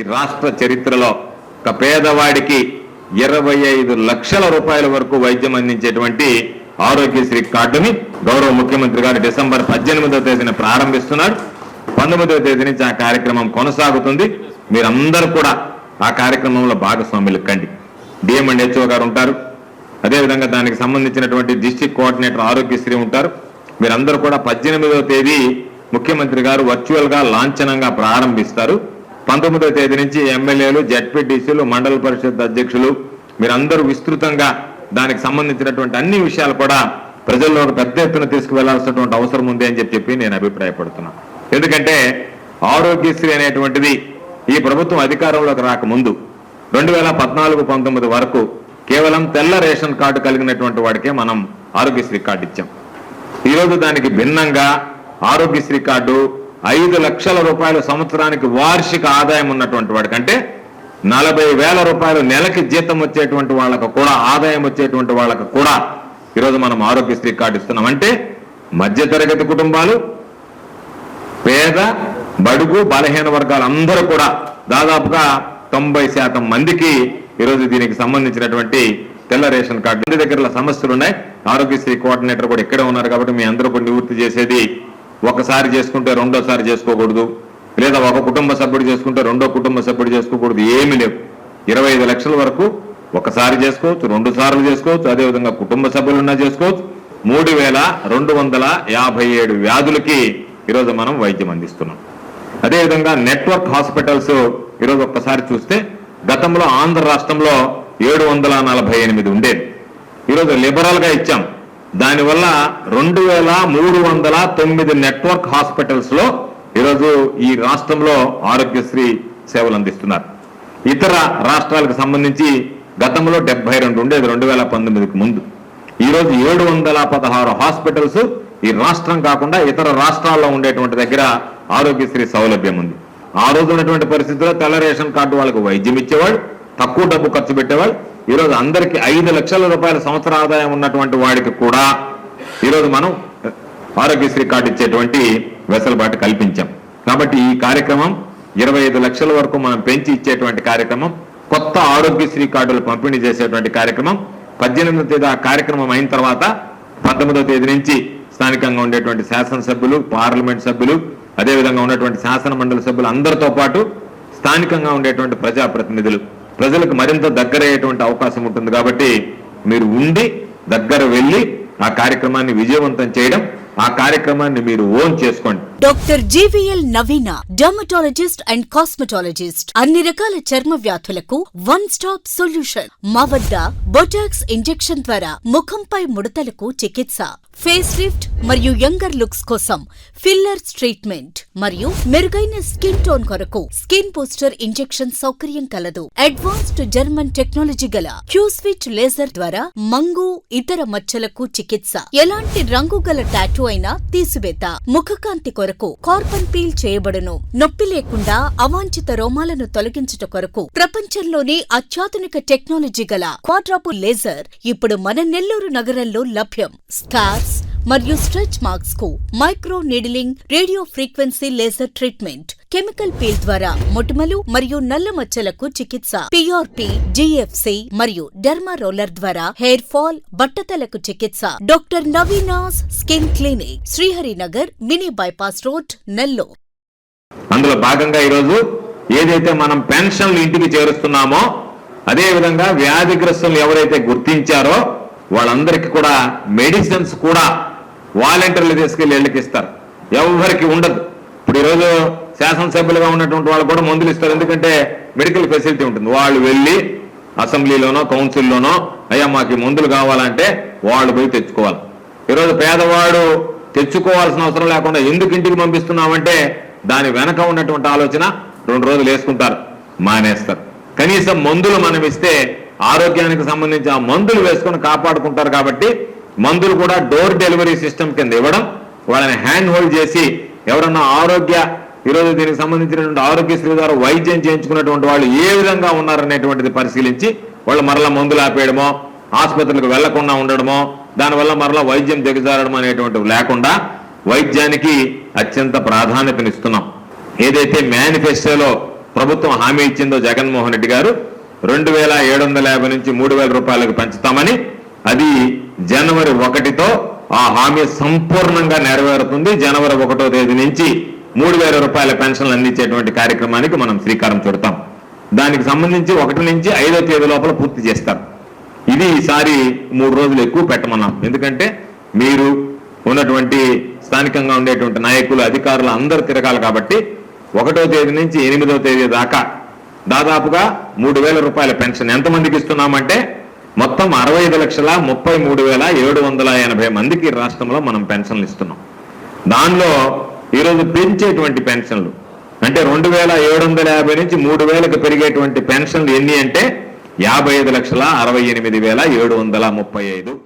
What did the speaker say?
ఈ రాష్ట్ర చరిత్రలో ఒక పేదవాడికి ఇరవై ఐదు లక్షల రూపాయల వరకు వైద్యం అందించేటువంటి ఆరోగ్యశ్రీ కార్డుని గౌరవ ముఖ్యమంత్రి గారు డిసెంబర్ పద్దెనిమిదవ తేదీన ప్రారంభిస్తున్నారు పంతొమ్మిదవ తేదీ నుంచి ఆ కార్యక్రమం కొనసాగుతుంది. మీరందరూ కూడా ఆ కార్యక్రమంలో భాగస్వాములు కండి. డిఎం అండ్ హెచ్ఓ గారు ఉంటారు. అదేవిధంగా దానికి సంబంధించినటువంటి డిస్టిక్ కోఆర్డినేటర్ ఆరోగ్యశ్రీ ఉంటారు. మీరందరూ కూడా పద్దెనిమిదవ తేదీ ముఖ్యమంత్రి గారు వర్చువల్గా లాంఛనంగా ప్రారంభిస్తారు. పంతొమ్మిదవ తేదీ నుంచి ఎమ్మెల్యేలు జడ్పీటీసీలు మండల పరిషత్ అధ్యక్షులు మీరందరూ విస్తృతంగా దానికి సంబంధించినటువంటి అన్ని విషయాలు కూడా ప్రజల్లో ఒక పెద్ద ఎత్తున తీసుకువెళ్ళాల్సినటువంటి అవసరం ఉంది అని చెప్పి నేను అభిప్రాయపడుతున్నాను ఎందుకంటే ఆరోగ్యశ్రీ అనేటువంటిది ఈ ప్రభుత్వం అధికారంలోకి రాకముందు రెండు వేల పద్నాలుగు పంతొమ్మిది వరకు కేవలం తెల్ల రేషన్ కార్డు కలిగినటువంటి వాడికే మనం ఆరోగ్యశ్రీ కార్డు ఇచ్చాం. ఈరోజు దానికి భిన్నంగా ఆరోగ్యశ్రీ కార్డు ఐదు లక్షల రూపాయల సంవత్సరానికి వార్షిక ఆదాయం ఉన్నటువంటి వాడికంటే నలభై వేల రూపాయలు నెలకి జీతం వచ్చేటువంటి వాళ్ళకు కూడా ఆదాయం వచ్చేటువంటి వాళ్ళకు కూడా ఈరోజు మనం ఆరోగ్యశ్రీ కార్డు ఇస్తున్నాం. అంటే మధ్యతరగతి కుటుంబాలు పేద బడుగు బలహీన వర్గాలు అందరూ కూడా దాదాపుగా తొంభై శాతం మందికి ఈరోజు దీనికి సంబంధించినటువంటి తెల్ల రేషన్ కార్డు. ఇంటి దగ్గర సమస్యలు ఉన్నాయి. ఆరోగ్యశ్రీ కోఆర్డినేటర్ కూడా ఇక్కడే ఉన్నారు కాబట్టి మీ అందరూ కూడా నివృత్తి చేసేది ఒకసారి చేసుకుంటే రెండోసారి చేసుకోకూడదు. లేదా ఒక కుటుంబ సభ్యుడు చేసుకుంటే రెండో కుటుంబ సభ్యుడు చేసుకోకూడదు. ఏమీ లేవు. ఇరవై ఐదు లక్షల వరకు ఒకసారి చేసుకోవచ్చు రెండు సార్లు చేసుకోవచ్చు అదేవిధంగా కుటుంబ సభ్యులున్నా చేసుకోవచ్చు. మూడు వేల రెండు వందల యాభై ఏడు వ్యాధులకి ఈరోజు మనం వైద్యం అందిస్తున్నాం. అదేవిధంగా నెట్వర్క్ హాస్పిటల్స్ ఈరోజు ఒక్కసారి చూస్తే గతంలో ఆంధ్ర రాష్ట్రంలో ఏడు వందల నలభై ఎనిమిది ఉండేది ఈరోజు లిబరల్గా ఇచ్చాం. దానివల్ల రెండు వేల మూడు వందల తొమ్మిది నెట్వర్క్ హాస్పిటల్స్లో ఈరోజు ఈ రాష్ట్రంలో ఆరోగ్యశ్రీ సేవలు అందిస్తున్నారు. ఇతర రాష్ట్రాలకు సంబంధించి గతంలో డెబ్బై రెండు ఉండేది రెండు వేల పంతొమ్మిదికి ముందు. ఈరోజు ఏడు వందల పదహారు హాస్పిటల్స్ ఈ రాష్ట్రం కాకుండా ఇతర రాష్ట్రాల్లో ఉండేటువంటి దగ్గర ఆరోగ్యశ్రీ సౌలభ్యం ఉంది. ఆ రోజు ఉన్నటువంటి పరిస్థితుల్లో తెల్ల రేషన్ కార్డు వాళ్ళకు వైద్యం ఇచ్చేవాళ్ళు తక్కువ డబ్బు ఖర్చు పెట్టేవాళ్ళు ఈరోజు అందరికీ అందరికి ఐదు లక్షల రూపాయల సంవత్సర ఆదాయం ఉన్నటువంటి వాడికి కూడా ఈరోజు మనం ఆరోగ్యశ్రీ కార్డు ఇచ్చేటువంటి వెసులుబాటు కల్పించాం. కాబట్టి ఈ కార్యక్రమం ఇరవై ఐదు లక్షల వరకు మనం పెంచి ఇచ్చేటువంటి కార్యక్రమం కొత్త ఆరోగ్యశ్రీ కార్డులు పంపిణీ చేసేటువంటి కార్యక్రమం పద్దెనిమిదో తేదీ ఆ కార్యక్రమం అయిన తర్వాత పంతొమ్మిదవ తేదీ నుంచి స్థానికంగా ఉండేటువంటి శాసనసభ్యులు పార్లమెంట్ సభ్యులు అదేవిధంగా ఉన్నటువంటి శాసన మండలి సభ్యులు అందరితో పాటు స్థానికంగా ఉండేటువంటి ప్రజాప్రతినిధులు ప్రజలకు మరింత దగ్గరయ్యేటువంటి అవకాశం ఉంటుంది కాబట్టి మీరు ఉండి దగ్గర వెళ్ళి ఆ కార్యక్రమాన్ని విజయవంతం చేయడం ఆ కార్యక్రమాన్ని మీరు ఓన్ చేసుకోండి. Doctor GVL Naveena dermatologist and cosmetologist. అన్ని రకాల చర్మ వ్యాధులకు వన్ స్టాప్ సొల్యూషన్. మా వద్ద బొటాక్స్ ఇంజెక్షన్ ద్వారా ముఖంపై ముడతలకు చికిత్స ఫేస్ లిఫ్ట్ మరియు యంగర్ లుక్స్ కోసం ఫిల్లర్స్ ట్రీట్మెంట్ మరియు మెరుగైన స్కిన్ టోన్ కొరకు స్కిన్ బూస్టర్ ఇంజెక్షన్ సౌకర్యం కలదు. అడ్వాన్స్డ్ జర్మన్ టెక్నాలజీ గల క్యూస్విచ్ లేజర్ ద్వారా మంగు ఇతర మచ్చలకు చికిత్స. ఎలాంటి రంగు గల టాటూ అయినా తీసివేత. ముఖకాంతి కొరకు కార్బన్ పీల్ చేయబడును. నొప్పి లేకుండా అవాంఛిత రోమాలను తొలగించుట కొరకు ప్రపంచంలోనే అత్యాధునిక టెక్నాలజీ గల క్వాడ్రాపు లేజర్ ఇప్పుడు మన నెల్లూరు నగరంలో లభ్యం. స్కార్స్ మరియు stretch మార్క్స్కు micro needling radio frequency laser treatment. Chemical peel ద్వారా మొటిమలు మరియు నల్ల మచ్చలకు చికిత్స. పిఆర్పి జిఎఫ్సి మరియు డెర్మా రోలర్ ద్వారా హెయిర్ ఫాల్ బట్టతలకు చికిత్స. Doctor Naveena's skin clinic Sriharinagar mini bypass road Nellore. అందులో భాగంగా ఈరోజు ఏదైతే మనం పెన్షన్లు ఇంటికి చేరుస్తున్నామో అదే విధంగా వ్యాధిగ్రస్తులు ఎవరైతే గుర్తించారో వాళ్ళందరికీ కూడా మెడిసిన్స్ కూడా వాలంటీర్లు తీసుకెళ్ళి ఇళ్ళకి ఇస్తారు. ఎవరికి ఉండదు. ఇప్పుడు ఈరోజు శాసనసభ్యులుగా ఉన్నటువంటి వాళ్ళు కూడా మందులు ఇస్తారు. ఎందుకంటే మెడికల్ ఫెసిలిటీ ఉంటుంది. వాళ్ళు వెళ్ళి అసెంబ్లీలోనో కౌన్సిల్లోనో అయ్యా మాకు మందులు కావాలంటే వాళ్ళు పోయి తెచ్చుకోవాలి. ఈరోజు పేదవాడు తెచ్చుకోవాల్సిన అవసరం లేకుండా ఎందుకు ఇంటికి పంపిస్తున్నామంటే దాని వెనక ఉన్నటువంటి ఆలోచన రెండు రోజులు వేసుకుంటారు మానేస్తారు. కనీసం మందులు మనం ఇస్తే ఆరోగ్యానికి సంబంధించి ఆ మందులు వేసుకొని కాపాడుకుంటారు కాబట్టి మందులు కూడా డోర్ డెలివరీ సిస్టమ్ కింద ఇవ్వడం వాళ్ళని హ్యాండ్ హోల్డ్ చేసి ఎవరన్నా ఆరోగ్య ఈరోజు దీనికి సంబంధించినటువంటి ఆరోగ్యశ్రీ ద్వారా వైద్యం చేయించుకున్నటువంటి వాళ్ళు ఏ విధంగా ఉన్నారనేటువంటిది పరిశీలించి వాళ్ళు మరలా మందులు ఆపేయడమో ఆసుపత్రులకు వెళ్ళకుండా ఉండడమో దానివల్ల మరలా వైద్యం దిగజారడం అనేటువంటివి లేకుండా వైద్యానికి అత్యంత ప్రాధాన్యతనిస్తున్నాం ఏదైతే మేనిఫెస్టోలో ప్రభుత్వం హామీ ఇచ్చిందో జగన్మోహన్ రెడ్డి గారు రెండు వేల ఏడు వందల యాభై నుంచి మూడు వేల రూపాయలకు పెంచుతామని అది జనవరి ఒకటితో ఆ హామీ సంపూర్ణంగా నెరవేరుతుంది. జనవరి ఒకటో తేదీ నుంచి మూడు వేల రూపాయల పెన్షన్లు అందించేటువంటి కార్యక్రమానికి మనం శ్రీకారం చుడతాం. దానికి సంబంధించి ఒకటి నుంచి ఐదో తేదీ లోపల పూర్తి చేస్తారు ఇది ఈసారి మూడు రోజులు ఎక్కువ పెట్టమన్నాం. ఎందుకంటే మీరు ఉన్నటువంటి స్థానికంగా ఉండేటువంటి నాయకులు అధికారులు అందరూ తిరగాలి కాబట్టి ఒకటో తేదీ నుంచి ఎనిమిదో తేదీ దాకా దాదాపుగా మూడు వేల రూపాయల పెన్షన్ ఎంతమందికి ఇస్తున్నామంటే మొత్తం అరవై ఐదు లక్షల ముప్పై మూడు వేల ఏడు వందల ఎనభై మందికి రాష్ట్రంలో మనం పెన్షన్లు ఇస్తున్నాం. దానిలో ఈరోజు పెంచేటువంటి పెన్షన్లు. అంటే రెండు వేల ఏడు వందల యాభై నుంచి మూడు వేలకు పెరిగేటువంటి పెన్షన్లు ఎన్ని అంటే యాభై ఐదు లక్షల అరవై ఎనిమిది వేల ఏడు వందల ముప్పై ఐదు.